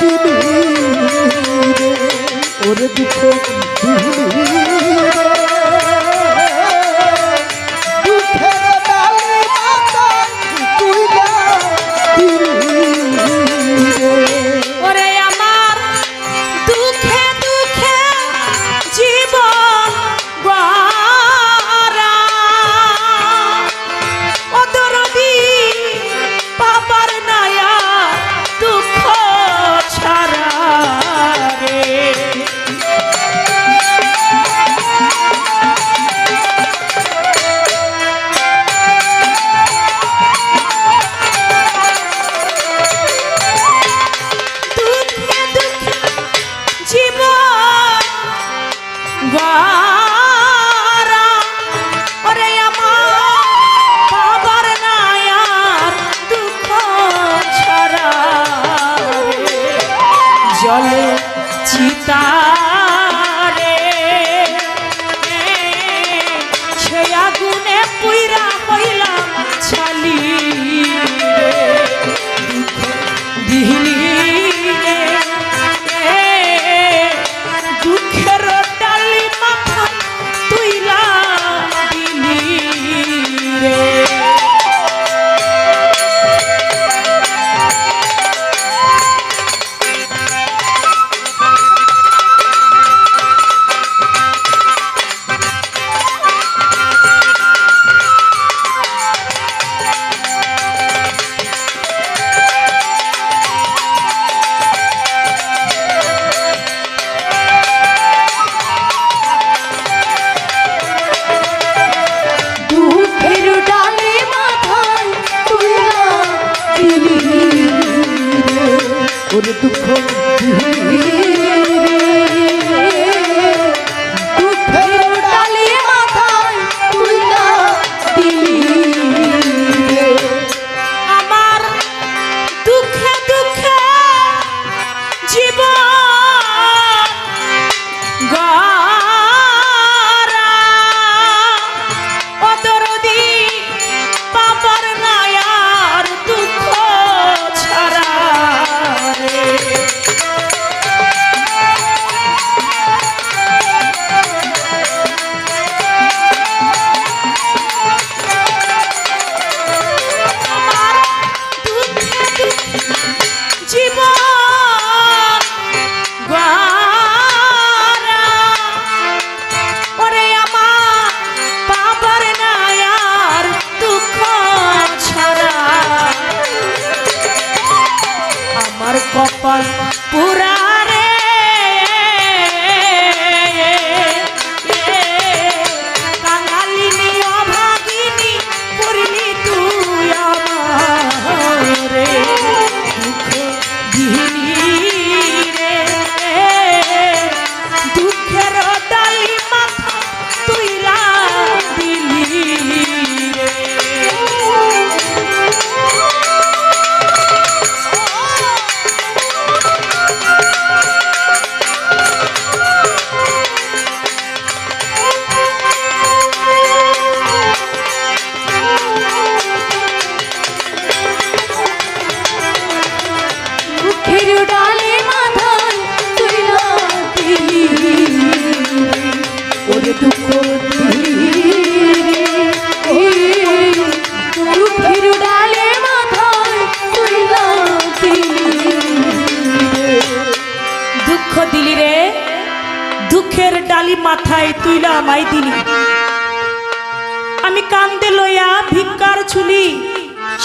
দিলি ওরে দুঃখ দিলি।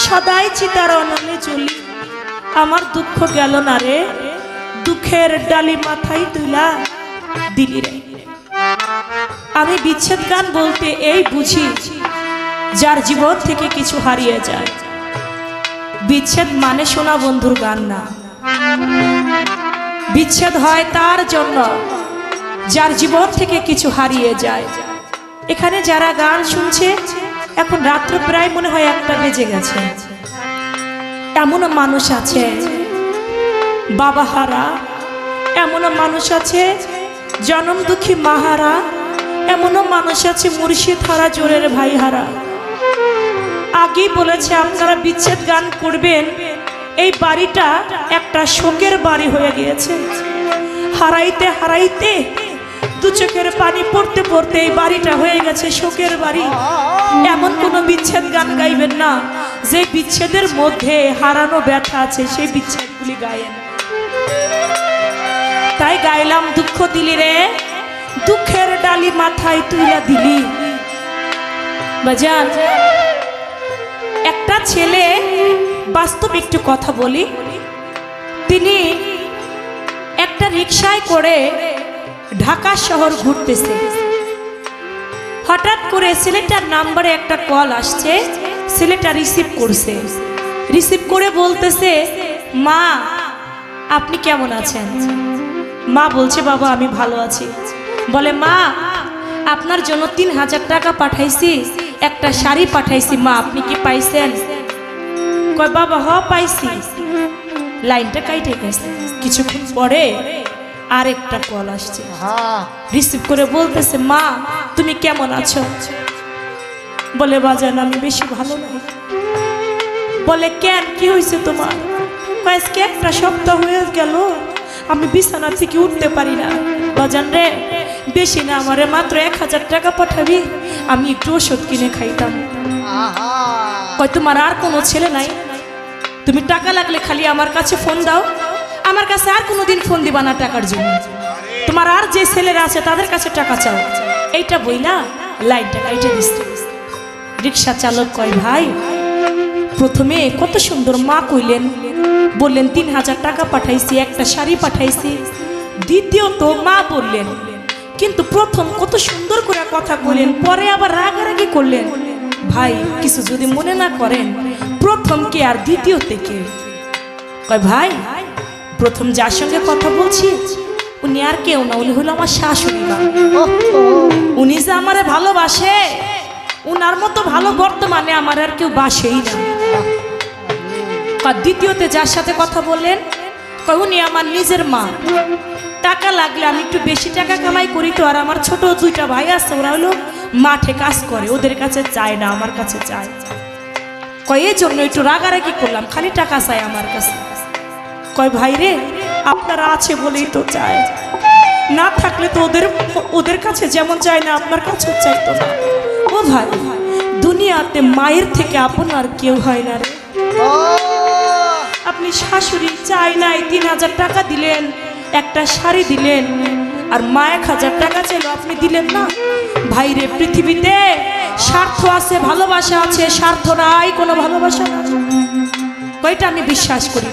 সদাই চিতার অনলে চলি আমার দুঃখ গেল না রে। দুঃখের ডালি মাথায় তুলা দিলি রে। আমি বিচ্ছেদ গান বলতে এই বুঝি, যার জীবন থেকে কিছু হারিয়ে যায়। বিচ্ছেদ মানে শোনা বন্ধুর গান না। বিচ্ছেদ হয় তার জন্য, যার জীবন থেকে কিছু হারিয়ে যায়। এখানে যারা গান শুনছে এখন রাত্র প্রায় মনে হয় একটা বেজে গেছে। এমনও মানুষ আছে। বাবা হারা এমনও মানুষ আছে, জনম দুঃখী মাহারা এমনও মানুষ আছে মুর্শিদ হারা, জোরের ভাই হারা। আগেই বলেছে, আপনারা বিচ্ছেদ গান করবেন। এই বাড়িটা একটা শোকের বাড়ি হয়ে গিয়েছে। হারাইতে হারাইতে দু চোখের পানি পড়তে পড়তে এই বাড়িটা হয়ে গেছে শোকের বাড়ি। এমন কোনো বিচ্ছেদ গান গাইবেন না। যে বিচ্ছেদের মধ্যে হারানো ব্যথা আছে, সেই বিচ্ছেদগুলি গায়েন। তাই গাইলাম দুঃখ দিলি রে, দুঃখের ডালি মাথায় তুইলা দিলি। বাজান, একটা ছেলে বাস্তব একটু কথা বলি। তিনি একটা রিক্সায় করে ঢাকা শহর ঘুরতেছে। হঠাৎ করে ছেলেটার নাম্বারে একটা কল আসছে ছেলেটা রিসিভ করছে। রিসিভ করে বলতেছে, মা, আপনি কেমন আছেন? মা বলছে, বাবা, আমি ভালো আছি। বলে, মা, আপনার জন্য তিন হাজার টাকা পাঠাইছি, একটা শাড়ি পাঠাইছি, মা, আপনি কি পাইছেন? কয়, বাবা, হ, পাইছি। লাইনটা কাইটে গেছে। কিছুক্ষণ পরে আরেকটা কল আসছে। রিসিভ করে বলতেছে মা তুমি কেমন আছো? বলে বাজান আমি বেশি ভালো নাই। বলে কেন? কি হয়েছে তোমার? কয়, আজকে একটা সপ্তাহ হয়ে গেল আমি বিছানা থেকে উঠতে পারি না। বাজান রে বেশি না আমারে মাত্র এক হাজার টাকা পাঠাবি আমি একটু ওষুধ কিনে খাইতাম। কয় তোমার আর কোনো ছেলে নাই? তুমি টাকা লাগলে খালি আমার কাছে ফোন দাও আমার কাছে আর কোনোদিন ফোন দিবা না টাকার জন্য। তোমার আর যে ছেলেরা আছে, তাদের কাছে টাকা চাও। এইটা বই বইলা লাইনটা কাইটে দিচ্ছে রিক্সা চালক কয়, ভাই, প্রথমে কত সুন্দর মা কইলেন। বললেন, তিন হাজার টাকা পাঠাইছি, একটা শাড়ি পাঠাইছি। দ্বিতীয়ত মা বললেন, কিন্তু প্রথম কত সুন্দর করে কথা বললেন পরে আবার রাগারাগি করলেন। ভাই, কিছু যদি মনে না করেন, প্রথম কে আর দ্বিতীয় থেকে কয়, ভাই প্রথম যার সঙ্গে কথা বলছি, উনি আর কেউ না, উনি হলো আমার শাশুড়ি মা। উনি যে আমারে ভালোবাসে, উনার মতো ভালো বর্তমানে আমার আর কেউ বাসেই না। দ্বিতীয়তে যার সাথে কথা বললেন উনি আমার নিজের মা। টাকা লাগলে আমি একটু বেশি টাকা কামাই করি তো, আর আমার ছোট দুইটা ভাই আছে, ওরা হলো মাঠে কাজ করে, ওদের কাছে চায় না, আমার কাছে চায় কয়, এই জন্য একটু রাগারাগি করলাম, খালি টাকা চাই আমার কাছে। কয়, ভাই রে, আপনারা আছে বলেই তো চায়। না থাকলে তো ওদের ওদের কাছে যেমন চায় না, আপনার কাছেও চাইতো না। ও ভাই, দুনিয়াতে মায়ের থেকে আপনার কেউ হয় না রে। আপনি শাশুড়ি চাই নাই, তিন হাজার টাকা দিলেন, একটা শাড়ি দিলেন, আর মা এক হাজার টাকা ছিল আপনি দিলেন না। ভাইরে পৃথিবীতে স্বার্থ আছে, ভালোবাসা আছে, স্বার্থ নাই, কোনো ভালোবাসা কয়টা আমি বিশ্বাস করি?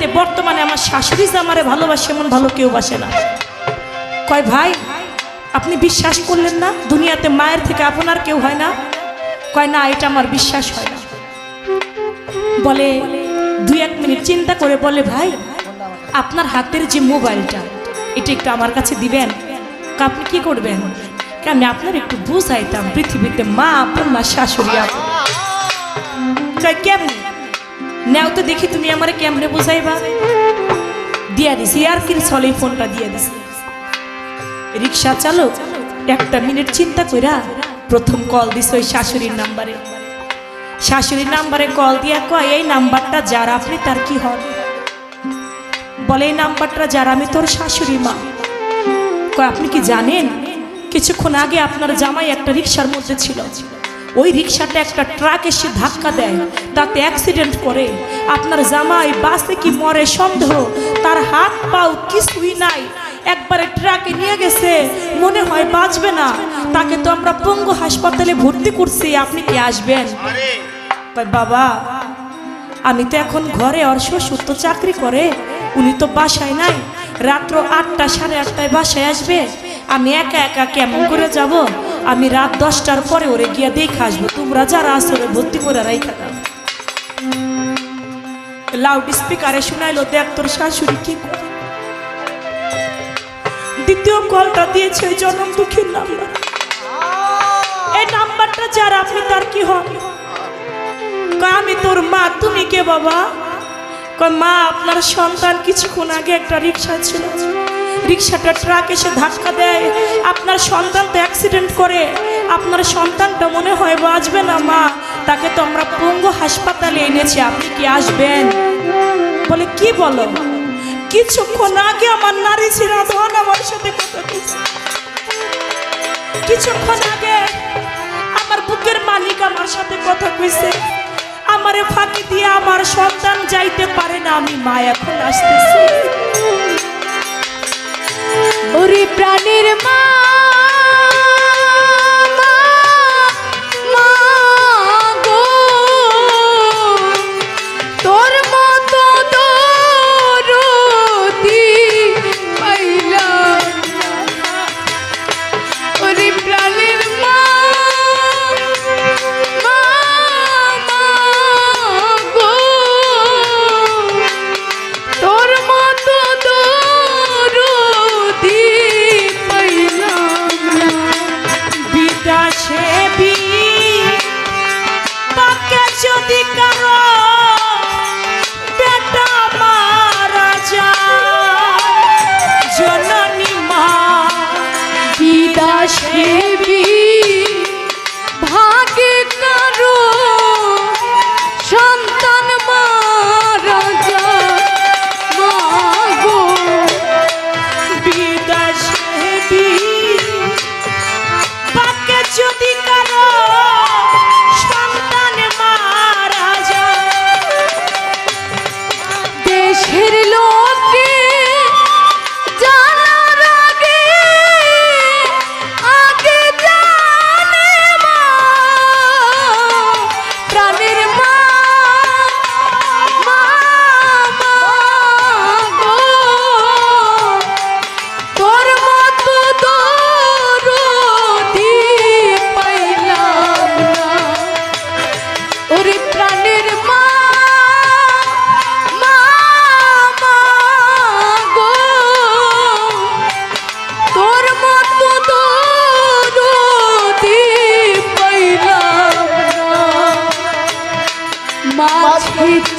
দুনিয়াতে বর্তমানে আমার শাশুড়ি যে আমারে ভালোবাসে, এমন ভালো কেউ বাসে না। কয়, ভাই, আপনি বিশ্বাস করলেন না? দুনিয়াতে মায়ের থেকে আপনার কেউ হয় না? কয়, না, এটা আমার বিশ্বাস হয় না। বলে দুই এক মিনিট চিন্তা করে বলে, ভাই, আপনার হাতের যে মোবাইলটা, এটা একটু আমার কাছে দিবেন? আপনি কি করবেন? আমি আপনার একটু বুঝাইতাম, পৃথিবীতে মা আপন না শাশুড়ি, আপন। কয়, কেমনি? নেও তো দেখি তুমি আমারে কেমনে বুঝাইবা। দিয়া দিছি, আর কি চলে ফোনটা দিয়া দিছি। রিক্সা চালক, একটা মিনিট চিন্তা কইরা প্রথম কল দিস ওই শাশুড়ির নাম্বারে। শাশুড়ির নাম্বারে কল দিয়া কয়, এই নাম্বারটা যার, আপনি তার কি হবে বলে, এই নাম্বারটা যার, আমি তোর শাশুড়ি মা। কয়, আপনি কি জানেন? কিছুক্ষণ আগে আপনার জামাই একটা রিক্সার মধ্যে ছিল। ওই রিক্সাটা একটা ট্রাক এসে ধাক্কা দেয়। তাতে অ্যাক্সিডেন্ট করে। আপনার জামাই বাসে কি মরে সন্দেহ? তার হাত পাও কিছুই নাই। একবারে ট্রাকে নিয়ে গেছে। মনে হয় বাঁচবে না। তাকে তো আমরা পঙ্গু হাসপাতালে ভর্তি করছি। আপনি কি আসবেন? বাবা আমি তো এখন ঘরে ওর শ্বশুর তো চাকরি করে। উনি তো বাসায় নাই। রাত্র আটটা সাড়ে আটটায় বাসায় আসবে। আমি একা একা কেমন করে যাব? আমি রাত দশটার পরে ওরে গিয়া দেখে আসব। তোমরা যারা আসরে ভর্তি করে রাইখা দাও। লাউড স্পিকারে শোনাইলো, দেখ তোর শাশুড়ি কি দ্বিতীয় কলটা দিয়েছে জনম দুঃখীর নাম্বার এই নাম্বারটা যার, আপনি তার কি হন? আমি তোর মা, তুমি কে বাবা? মা, আপনার সন্তান কিছুক্ষণ আগে একটা রিক্সা ছিল। রিক্সাটা ট্রাক এসে ধাক্কা দেয়। আপনার সন্তান তো অ্যাক্সিডেন্ট করে। আপনার সন্তানটা মনে হয় বাঁচবে না, মা। তাকে তো আমরা পঙ্গু হাসপাতালে এনেছি। আপনি কি আসবেন? বলে, কি বলো? কিছুক্ষণ আগে আমার নারী ছিল, ধন আমার সাথে কথা কিছুক্ষণ আগে আমার বুকের মালিক আমার সাথে কথা কইছে। আমারে ফাঁকি দিয়ে আমার সন্তান যাইতে পারে না, আমি মা এখন আসতেছি। ওরে প্রাণের মা।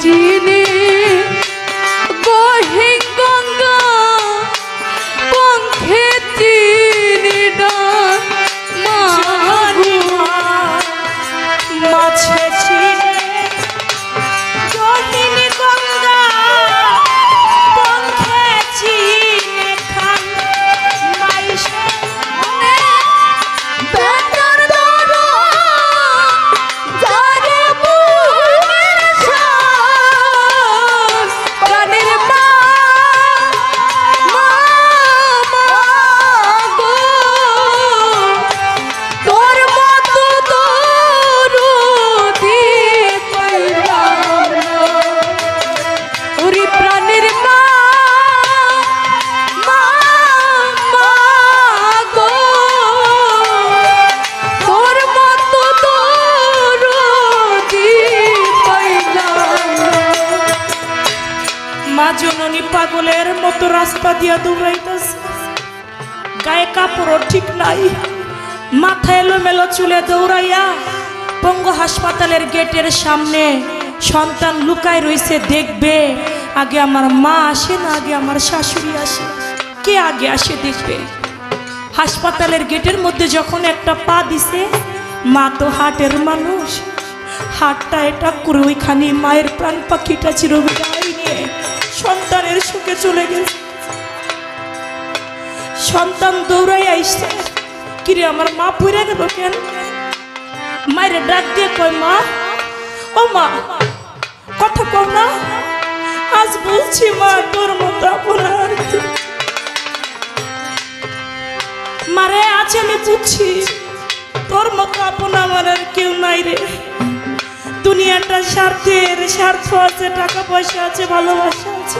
চিনে নাই মাথা এলোমেলো চুলে দৌড়াইয়া পঙ্গ হাসপাতালের গেটের সামনে সন্তান লুকায় রইছে, দেখবে। আগে আমার মা আসে না, আগে আমার শাশুড়ি আসে। কে আগে আসে দেখবে? হাসপাতালের গেটের মধ্যে যখন একটা পা দিছে, মা তো হাটের মানুষ। হাটটা এটা করে ওইখানে মায়ের প্রাণ পাখিটা চিরবিদায় নিয়ে সন্তানের সুখে চলে গেছে। সন্তান দৌড়াই আইসছে কিরে, আমার মা পুড়ে গেল কেন? মায়ের ডাক দিয়ে কয়, মা। ও মা, কথা কও না। আজ বলছি, মা, তোর মতো আপনার মারে আছে আমি বুঝছি, তোর মতো আপন আমার আর কেউ নাই রে। দুনিয়াটা স্বার্থের, স্বার্থ আছে, টাকা পয়সা আছে, ভালোবাসা আছে।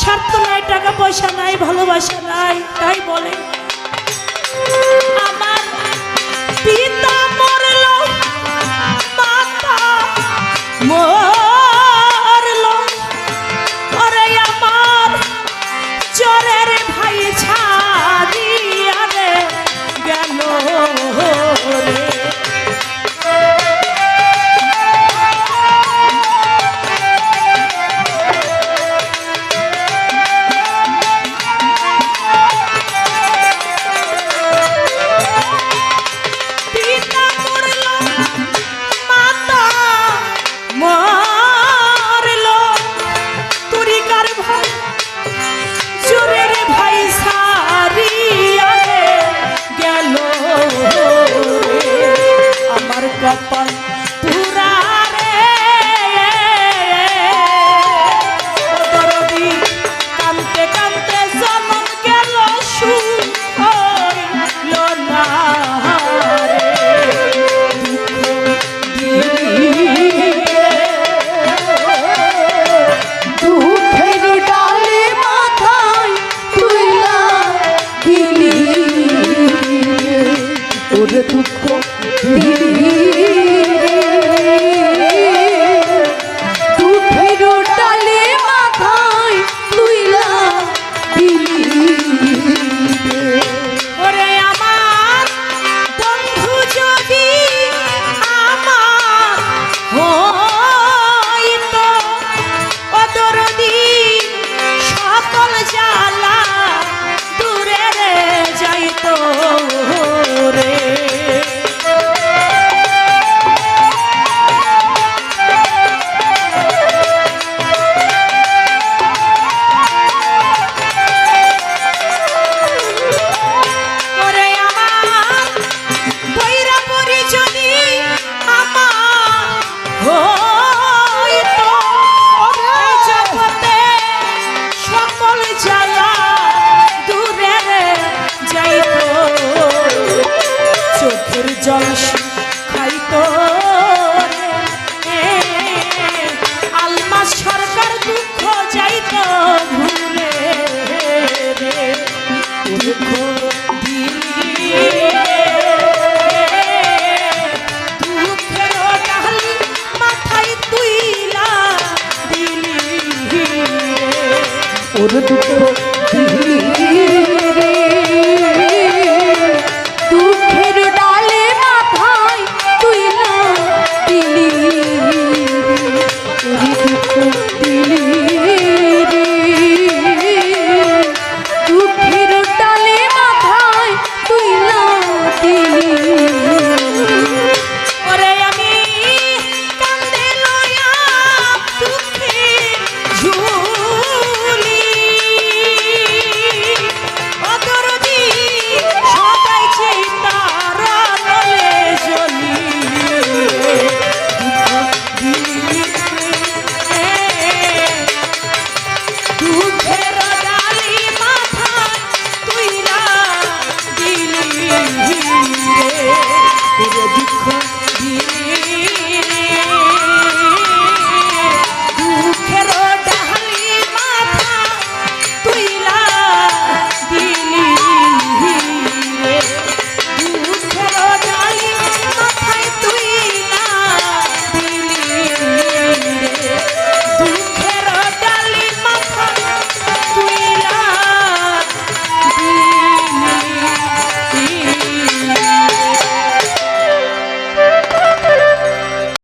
স্বার্থ নাই, টাকা পয়সা নাই, ভালোবাসা নাই, তাই বলে। Oh. I'm taking. Charles.